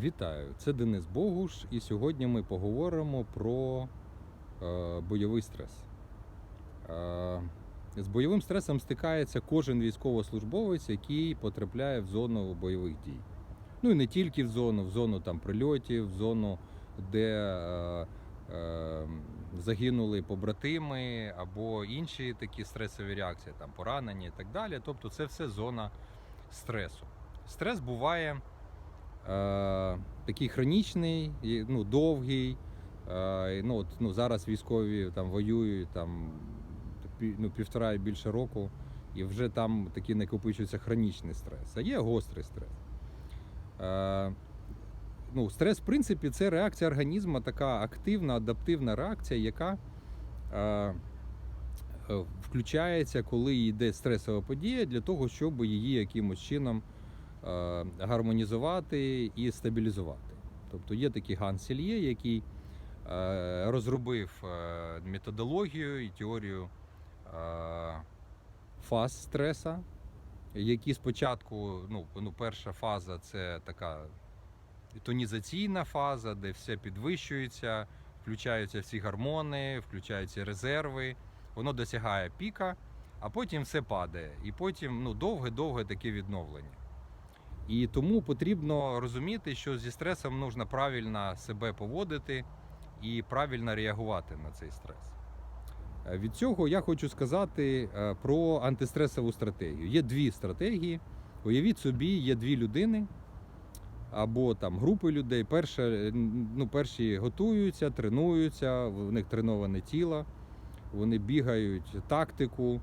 Вітаю! Це Денис Богуш, і сьогодні ми поговоримо про е, бойовий стрес. Е, з бойовим стресом стикається кожен військовослужбовець, який потрапляє в зону бойових дій. Ну і не тільки в зону, в зону там прильотів, в зону, де е, е, загинули побратими або інші такі стресові реакції, там поранення і так далі. Тобто це все зона стресу. Стрес буває такий хронічний, ну, довгий. Е, ну, от, ну, зараз військові там воюють там, ну, півтора і більше року, і вже там такий накопичується хронічний стрес, а є гострий стрес. Е, ну, стрес, в принципі, це реакція організму, така активна, адаптивна реакція, яка е, е, включається, коли йде стресова подія, для того, щоб її якимось чином е, гармонізувати і стабілізувати. Тобто є такий Ганс Сельє, який е, розробив е, методологію і теорію е, фаз стреса, які спочатку, ну, ну, перша фаза це така тонізаційна фаза, де все підвищується, включаються всі гормони, включаються резерви, воно досягає піка, а потім все падає. І потім ну, довге-довге таке відновлення. І тому потрібно розуміти, що зі стресом потрібно правильно себе поводити і правильно реагувати на цей стрес. Е, Від цього я хочу сказати е, про антистресову стратегію. Є дві стратегії. Уявіть собі, є дві людини або там групи людей. Перша, е, ну, перші готуються, тренуються, в них треноване тіло, вони бігають тактику,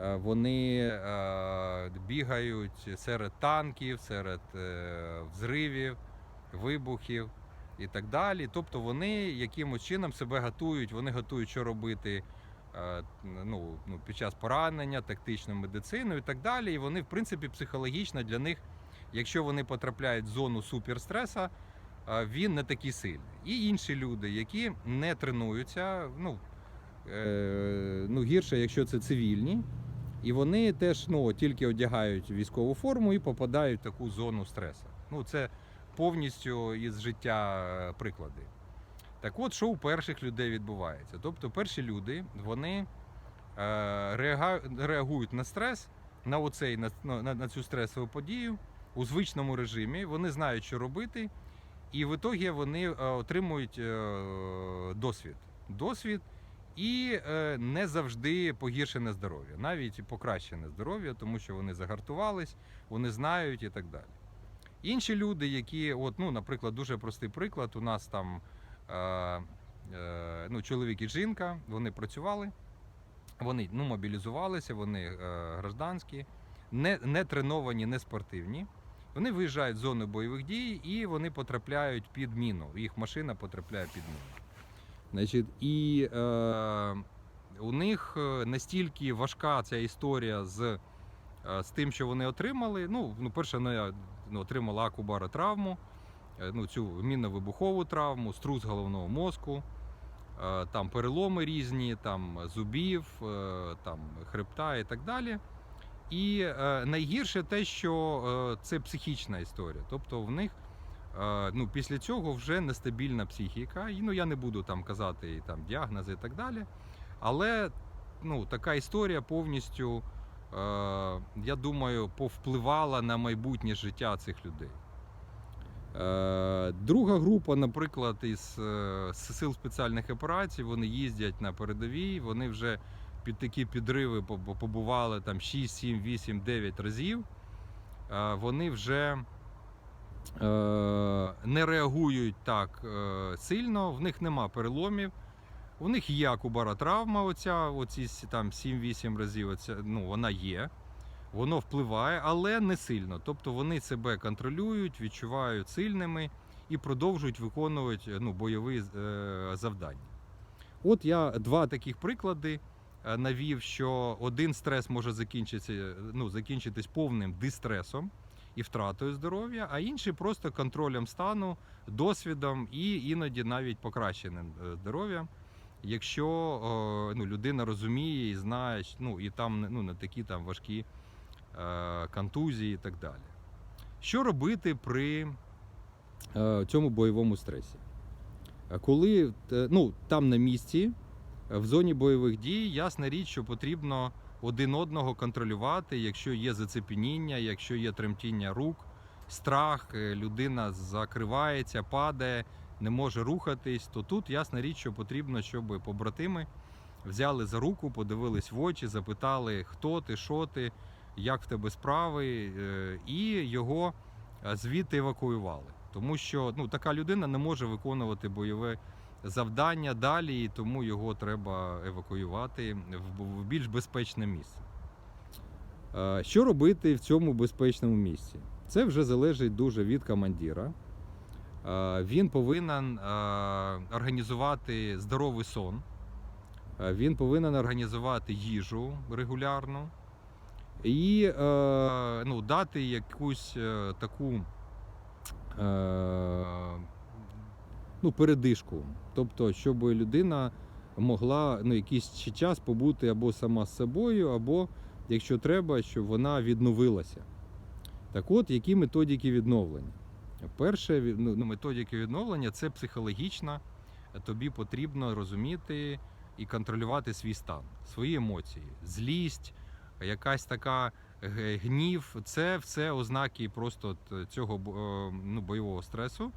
вони е, бігають серед танків, серед е, взривів, вибухів і так далі. Тобто вони якимось чином себе готують, вони готують, що робити е, ну, ну, під час поранення, тактичну медицину і так далі. І вони, в принципі, психологічно для них, якщо вони потрапляють в зону суперстреса, е, він не такий сильний. І інші люди, які не тренуються, ну, е, ну гірше, якщо це цивільні. І вони теж ну, тільки одягають військову форму і попадають в таку зону стресу. Ну, це повністю із життя е, приклади. Так от, що у перших людей відбувається? Тобто, перші люди вони е, реагують на стрес, на, оцей, на, на, на цю стресову подію у звичному режимі, вони знають, що робити, і в ітогі вони е, отримують е, досвід. Досвід і е, не завжди погіршене здоров'я, навіть покращене здоров'я, тому що вони загартувались, вони знають і так далі. Інші люди, які, от, ну, наприклад, дуже простий приклад, у нас там е, е, ну, чоловік і жінка, вони працювали, вони ну, мобілізувалися, вони е, гражданські, не, не треновані, не спортивні. Вони виїжджають з зони бойових дій і вони потрапляють під міну. Їх машина потрапляє під міну. Значить, і е, у них е, настільки важка ця історія з, е, з тим, що вони отримали. Ну, ну перше, вона ну, отримала акубара травму, е, ну, цю мінно-вибухову травму, струс головного мозку, е, там переломи різні, там зубів, е, там хребта і так далі. І е, найгірше те, що е, це психічна історія. Тобто в них ну, після цього вже нестабільна психіка. І, ну, я не буду там казати там, діагнози і так далі. Але ну, така історія повністю, е, я думаю, повпливала на майбутнє життя цих людей. Е, Друга група, наприклад, із е, сил спеціальних операцій, вони їздять на передовій, вони вже під такі підриви побували там 6, 7, 8, 9 разів. Е, Вони вже не реагують так е, сильно, в них нема переломів. У них є акубара травма, оця, оці там 7-8 разів, оця, ну, вона є. Воно впливає, але не сильно. Тобто вони себе контролюють, відчувають сильними і продовжують виконувати ну, бойові е, завдання. От я два таких приклади е, навів, що один стрес може закінчитися, ну, закінчитись повним дистресом і втратою здоров'я, а інший просто контролем стану, досвідом і іноді навіть покращеним е, здоров'ям. Якщо ну, людина розуміє і знає, ну і там ну, не такі там важкі е, контузії і так далі. Що робити при е, цьому бойовому стресі. Е, Коли е, ну, там на місці, в зоні бойових дій, ясна річ, що потрібно один одного контролювати, якщо є зацепеніння, якщо є тремтіння рук, страх, е, людина закривається, падає, не може рухатись, то тут ясна річ, що потрібно, щоб побратими взяли за руку, подивились в очі, запитали, хто ти, що ти, як в тебе справи, е, і його е, звідти евакуювали. Тому що ну, така людина не може виконувати бойове завдання далі, і тому його треба евакуювати в більш безпечне місце. Е, Що робити в цьому безпечному місці? Це вже залежить дуже від командира. Е, Він повинен е, організувати здоровий сон. Він повинен організувати їжу регулярну і ну, дати якусь таку ну, передишку. Тобто, щоб людина могла ну, якийсь час побути або сама з собою, або, якщо треба, щоб вона відновилася. Так от, які методики відновлення? Перше, ну, методики відновлення це психологічна. Тобі потрібно розуміти і контролювати свій стан, свої емоції, злість, якась така гнів. Це все ознаки просто цього ну, бойового стресу.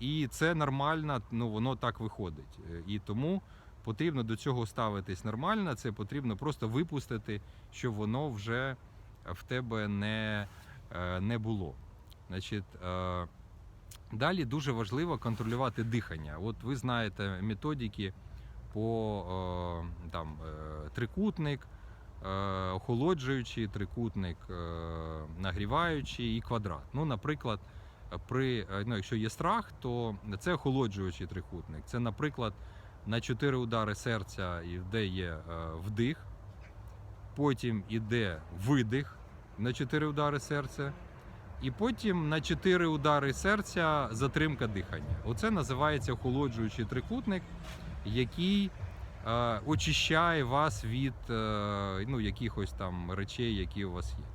І це нормально, ну воно так виходить. Е, І тому потрібно до цього ставитись нормально. Це потрібно просто випустити, щоб воно вже в тебе не, е, не було. Значить, е, далі дуже важливо контролювати дихання. От ви знаєте методики по там, трикутник, охолоджуючий трикутник, нагріваючий і квадрат. Ну, наприклад, при, е, ну, якщо є страх, то це охолоджуючий трикутник. Це, наприклад, на 4 удари серця, і де є е, вдих, потім іде видих на 4 удари серця, і потім на 4 удари серця затримка дихання. Оце називається охолоджуючий трикутник, який е, очищає вас від ну, якихось там речей, які у вас є.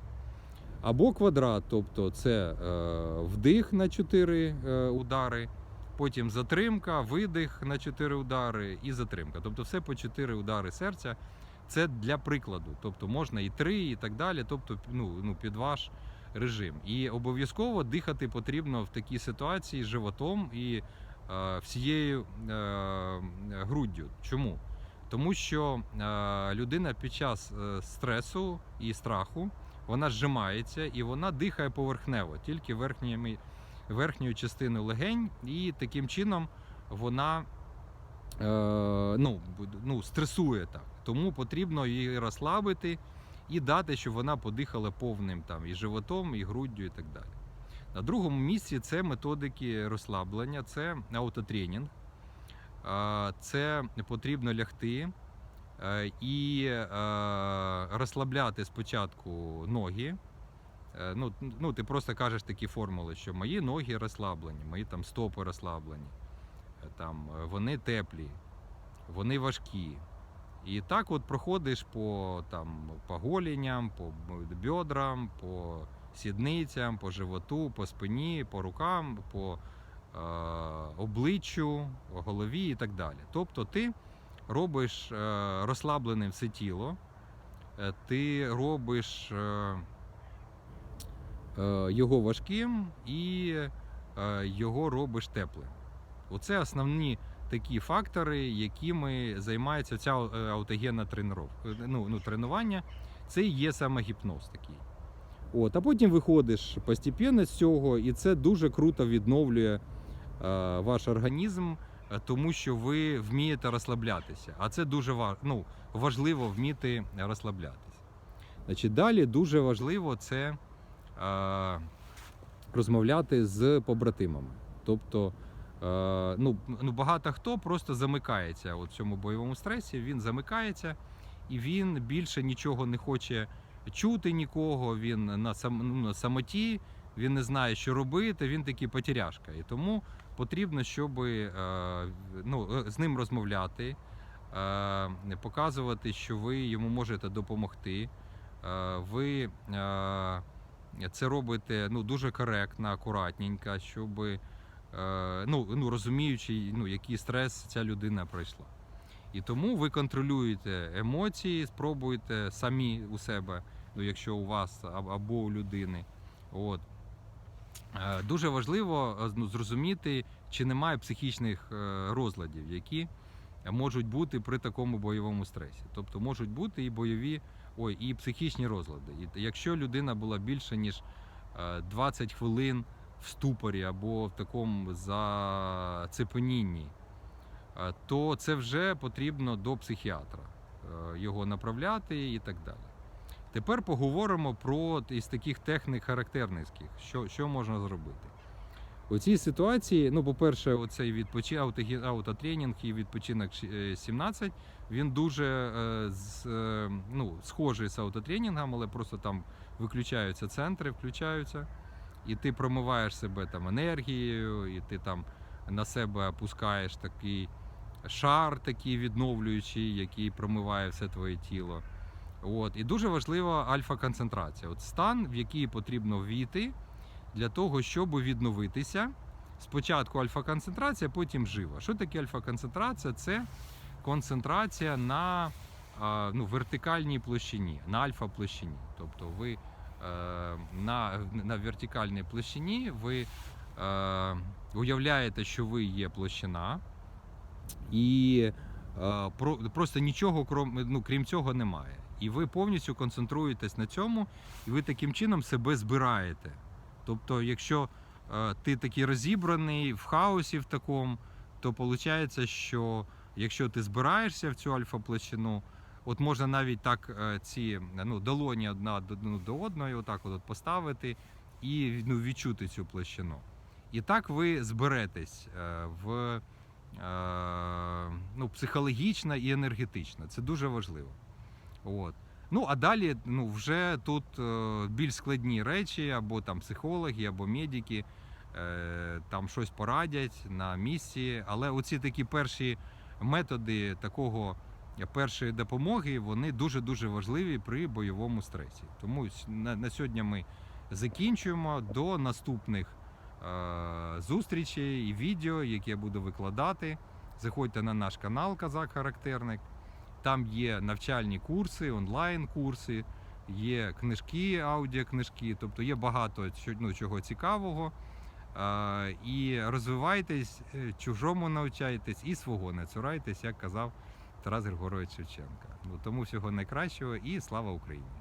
Або квадрат, тобто це е, вдих на 4 е, удари, потім затримка, видих на 4 удари і затримка. Тобто все по 4 удари серця. Це для прикладу. Тобто можна і 3, і так далі. Тобто, ну, ну, під ваш режим. І обов'язково дихати потрібно в такій ситуації животом і е, всією е, груддю. Чому? Тому що е, людина під час е, стресу і страху вона зжимається і вона дихає поверхнево, тільки верхніми, верхньою частиною легень, і таким чином вона е, ну, ну, стресує так. Тому потрібно її розслабити і дати, щоб вона подихала повним там і животом, і груддю, і так далі. На другому місці це методики розслаблення, це аутотренінг. Це потрібно лягти і е, розслабляти спочатку ноги. Е, Ну, ну, ти просто кажеш такі формули, що мої ноги розслаблені, мої там стопи розслаблені, е, там, е, вони теплі, вони важкі. І так от проходиш по, там, по голіням, по бедрам, по сідницям, по животу, по спині, по рукам, по е, обличчю, голові і так далі. Тобто ти робиш е, розслабленим все тіло, е, ти робиш е, його важким і його робиш теплим. Оце основні такі фактори, якими займається ця аутогенна. Ну, ну, тренування. Це є саме гіпноз такий. От, а потім виходиш постепенно з цього, і це дуже круто відновлює е, ваш організм, тому що ви вмієте розслаблятися. А це дуже ва- ну, важливо вміти розслаблятися. Значить, далі дуже важливо це е, розмовляти з побратимами. Тобто, е, ну, ну, багато хто просто замикається у цьому бойовому стресі, він замикається і він більше нічого не хоче чути нікого, він на, сам, ну, на самоті, він не знає, що робити, він такий потеряшка. І тому потрібно, щоб е, ну, е, з ним розмовляти, е, показувати, що ви йому можете допомогти. Ви це робите ну, дуже коректно, акуратненько, щоб ну, ну, розуміючи, ну, який стрес ця людина пройшла. І тому ви контролюєте емоції, спробуєте самі у себе, ну, якщо у вас або у людини. От. Е, Дуже важливо е, зрозуміти, чи немає психічних е, розладів, які можуть бути при такому бойовому стресі. Тобто можуть бути і бойові, ой, і психічні розлади. І якщо людина була більше ніж е, 20 хвилин в ступорі або в такому зацепенінні, то це вже потрібно до психіатра його направляти і так далі. Тепер поговоримо про із таких технік характерницьких, що, що можна зробити. У цій ситуації, ну, по-перше, оцей відпочи... ауто- аутотренінг і відпочинок е, 17, він дуже е, з, е, ну, схожий з аутотренінгом, але просто там виключаються центри, включаються, і ти промиваєш себе там енергією, і ти там на себе опускаєш такий шар, такий відновлюючий, який промиває все твоє тіло. От. І дуже важлива альфа-концентрація. От стан, в який потрібно війти для того, щоб відновитися. Спочатку альфа-концентрація, потім жива. Що таке альфа-концентрація? Це концентрація на ну, вертикальній площині, на альфа-площині. Тобто ви е, на, на вертикальній площині ви е, уявляєте, що ви є площина, і е, про, просто нічого крім, ну, крім цього немає. І ви повністю концентруєтесь на цьому, і ви таким чином себе збираєте. Тобто, якщо е, ти такий розібраний в хаосі в такому, то виходить, що якщо ти збираєшся в цю альфа-площину, от можна навіть так е, ці ну, долоні одна до, ну, до одної, отак от поставити і ну, відчути цю площину. І так ви зберетесь е, в ну, психологічно і енергетично. Це дуже важливо. От. Ну, а далі ну, вже тут е, більш складні речі, або там психологи, або медики е, там щось порадять на місці. Але оці такі перші методи такого першої допомоги, вони дуже-дуже важливі при бойовому стресі. Тому на, сьогодні ми закінчуємо до наступних е, зустрічей і відео, які я буду викладати. Заходьте на наш канал Казак Характерник. Там є навчальні курси, онлайн-курси, є книжки, аудіокнижки, тобто є багато ну, чого цікавого. І розвивайтесь, е, чужому навчайтесь і свого не цурайтесь, як казав Тарас Григорович Шевченка. Ну, тому всього найкращого і слава Україні!